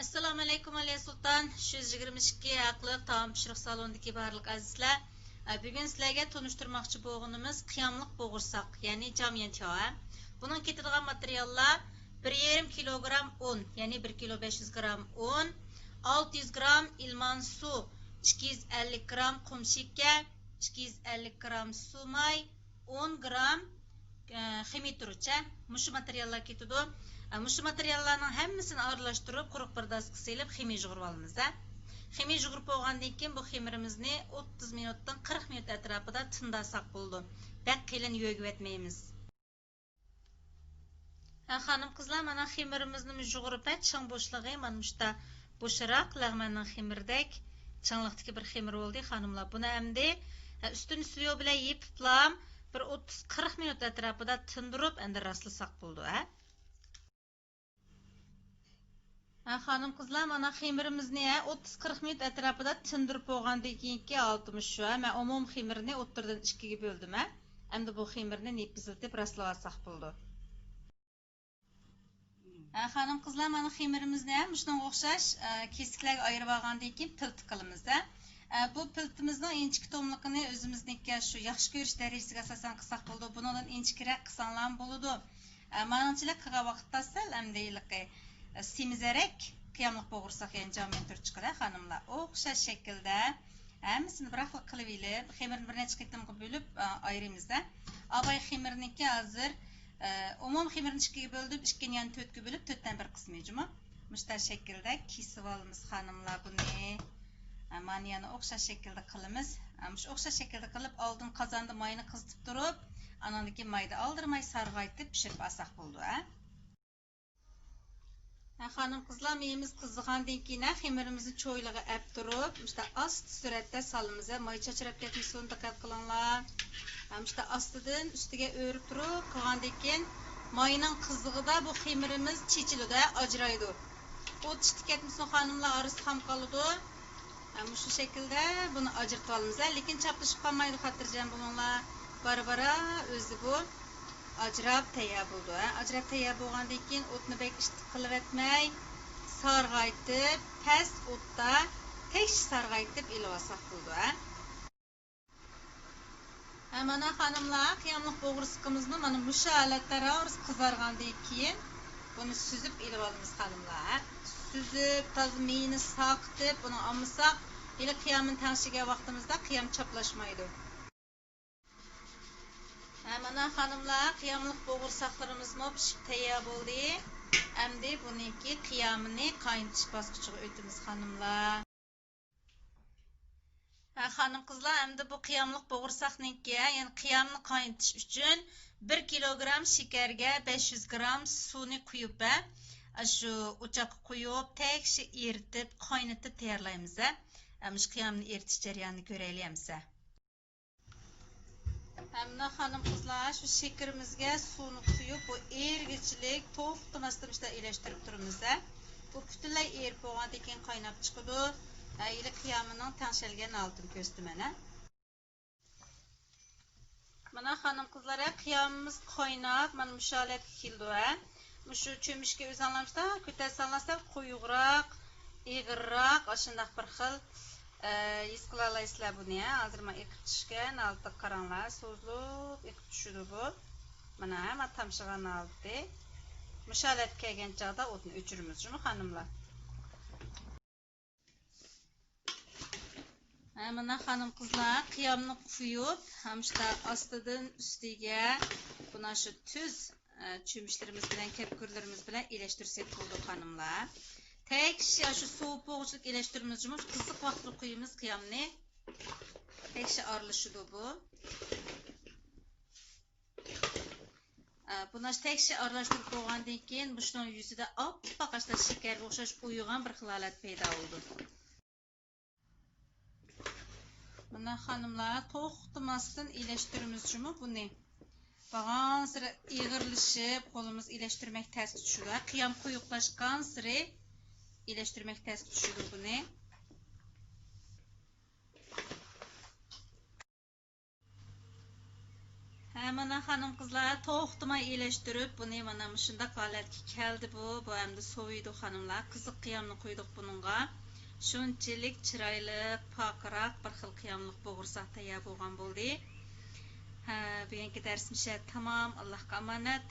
assalomu alaykum aliya sulton uch yuz yigirma ikki haqliq taom pishiriq salonidagi barliq azizlar. Bugun sizlarga tunishtirmoqchi bo'lganimiz qiyomliq bo'g'irsoq ya'ni jamyantyo buning ketadigan materiallar bir yarim kilogramm un ya'ni bir kilo besh yuz gramm un olti yuz gramm ilman suv ikki yuz ellik gramm qum shakar ikki yuz sumay o'n gramm ximiturucha mushu materiallar ketadi Мушу materiallarning hammasini aralashtirib quruq bir daska silib, ximiy jug'urib olamiz. Ximiy jug'urib bo'lgandan keyin bu xemirimizni 30 minutdan 40 minut atrofida tindasak bo'ldi. Bak qilin yo'gib etmaymiz. Ha, xonim qizlar, mana xemirimizni jug'urib chang bo'shlig'i mana mushta bo'shiroq lag'manning xemirdek changliqdagi bir xemir bo'ldi, xonimlar. Buni endi ustini suyo bilan yepiblam bir 30-40 minut atrofida tindirib, endi rastlasak bo'ldi, ha? xonim qizlar mana xemirimizni 30-40 minut atrofida tindirib bo'lgandan keyingi oltimish shu man umum xemirni o'ttirdan ikkiga bo'ldim endi bu xemirni nepiziltib rastlab olsak bo'ldi. Xonim qizlar mana xemirimizni ham shunga o'xshash e, kesiklarga ayirib olgandan keyin pilt qilamiz bu piltimizning inchik tomliqini o'zimizniki shu yaxshi ko'rish darajasiga asosan qilsak bo'ldi. Bunidan inchikroq qilsanglar bo'ladi manimcha qilgan vaqtda sal amdayliqi e, semizarak qiyamliq bo'g'irsoq anjommen turib chiqadi. Xonimlar o'xshash shaklda e, hammasini bir xil qilib ilib xemirni bir necha qitimga bo'lib e, ayrimizda abay xemirniki hozir umum xemirni ikkiga bo'lib ikkini yana to'rtga bo'lib to'rtdan bir qismi juma mushta shaklda kesib olamiz xonimlar buni. Mana yana o'xshash shaklda qilamiz. Shu o'xshash shaklda qilib oldin qozonda moyini qizitib turib andan keyin mayda oldirmay sarg'aytib pishirib olsak bo'ldi xonim qizlar meyimiz qizigandan keyin xemirimizni cho'ylig'i ab turib işte ost suratda solamiz moy chachrab ketmasin diqqat qilinglar. Işte ostidan ustiga o'rib turib qilgandan keyin moyning qizig'ida bu xemirimiz chechiladi ajraydi. O't chiqib ketmasin xonimlar orasi ham qoladi. Shu shaklda buni ajratib olamiz lekin chaplashib qolmaydi xotirjam bo'linglar bora bora o'zi bu. Ajrab tayyor bo'ldi ajrab tayyor bo'lgandan keyin o'tni bek ishtiq qilib etmay sarg'aytib past o'tda tesh sarg'aytib ilib olsak bo'ldi mana xonimlar qiyamliq bo'g'irsiqimizni mana musha holatda qizargandan keyin buni suzib ilib olamiz xonimlar. Suzib toza miyini saqitib buni olmasak hali qiyomini tangshigan vaqtimizda qiyom choplashmaydi mana xonimlar qiyomliq bo'g'irsoqlarimizmi pishib tayyor bo'ldi. Endi buniki qiyomini qaynatish bosqichiga o'tamiz xonimlar. Xonim qizlar endi bu qiyomliq bo'g'irsoqniki ya'ni qiyomni qaynatish uchun bir kilogramm shakarga besh yuz gramm suvni quyib shu o'choqqa qo'yib tekshi eritib qaynatib tayyorlaymiz shu qiyomni eritish jarayonini ko'raylik Hamda xonim qizlar shu şekerimizge suvni quyib bu ergichlik to'xtamasdan ishda ilashtirib turibmiz bu butunlay erib bo'lgandan keyin qaynab chiqadi ili qiyomining tangshalgan oltin ko'sti mana mana xonim qizlar qiyomimiz qaynab mana musholat keldi shu cho'mishga o'zinglarmizda ko'tarsanlar quyuqroq egirroq shundoq bir xil e, his qila olasizlar buni hozir man eqib tushgan oldi qaranglar so'zlib eqib tushdi bu. Mana hamma tamshig'an oldi. Mushalat kelgan chog'da o'tni o'chiramiz shumi xonimlar. Mana xonim qizlar qiyomni quyib hamshda ostidan ustiga buna shu tuz cho'mishlarimiz bilan kapkurlarimiz bilan elashtirsak bo'ldi xonimlar tek shu sovuq bo'g'ishlik elashtirimiz uchun qiziq vaqtda qo'yamiz qiyomni tekshi aralashadi bu. Buni tekshi aralashtirib bo'lgandan keyin shuni yuzida oppoq shakarga o'xshash uyg'on bir xil holat paydo bo'ldi mana xonimlar to'xtamasdan elashtirimiz uchun buni Bağan sıra yığırlışıb, qolumuz iyiləşdirmək təs düşür. Qiyam quyuqlaşqan sıra iyiləşdirmək təs düşür bunu. Hə, mana xanım qızlar, toxtuma iyiləşdirib, bunu mana şunda qalət ki, kəldi bu, bu əmdə soğuydu xanımlar, qızıq qiyamını qoyduq bununla. Şunçilik, çiraylıq, pakıraq, bir xil qiyamlıq boğursaqda ya boğan boldi. بگەن کە دەرسمیشە تەمام ئەله ئەمانەت